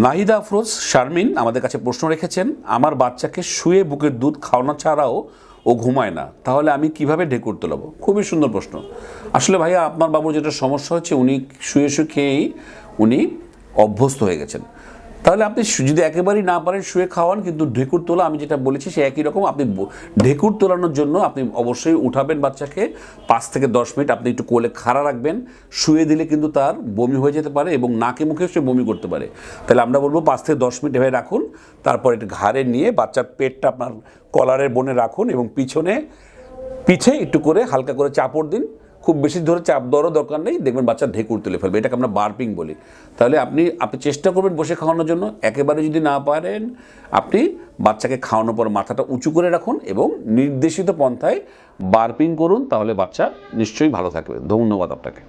নাহিদা আফরোজ, শারমিন আমাদের কাছে প্রশ্ন রেখেছেন, আমার বাচ্চাকে শুয়ে বুকের দুধ খাওয়ানো ছাড়াও ও ঘুমায় না, তাহলে আমি কীভাবে ঢেকুর তোলাবো? খুবই সুন্দর প্রশ্ন। আসলে ভাইয়া, আপনার বাবুর যেটা সমস্যা হচ্ছে, উনি শুয়ে শুয়ে খেয়েই উনি অভ্যস্ত হয়ে গেছেন। তাহলে আপনি যদি একেবারেই না পারেন শুয়ে খাওয়ান, কিন্তু ঢেকুর তোলা, আমি যেটা বলেছি সে একই রকম, আপনি ঢেকুর তোলানোর জন্য আপনি অবশ্যই উঠাবেন বাচ্চাকে। পাঁচ থেকে দশ মিনিট আপনি একটু কোলে খাড়া রাখবেন, শুয়ে দিলে কিন্তু তার বমি হয়ে যেতে পারে এবং নাকে মুখে সে বমি করতে পারে। তাহলে আমরা বলব পাঁচ থেকে দশ মিনিট এভাবে রাখুন, তারপর একটু ঘাড়ে নিয়ে বাচ্চার পেটটা আপনার কলারের বনে রাখুন এবং পিছনে পিঠে একটু করে হালকা করে চাপড় দিন। খুব বেশি ধরে চাপ দেওয়ারও দরকার নেই, দেখবেন বাচ্চা ঢেকুর তুলে ফেলবে, এটাকে আমরা বার্পিং বলি। তাহলে আপনি আপনি চেষ্টা করবেন বসে খাওয়ানোর জন্য, একেবারে যদি না পারেন, আপনি বাচ্চাকে খাওয়ানোর পর মাথাটা উঁচু করে রাখুন এবং নির্দেশিত পন্থায় বার্পিং করুন, তাহলে বাচ্চা নিশ্চয়ই ভালো থাকবে। ধন্যবাদ আপনাকে।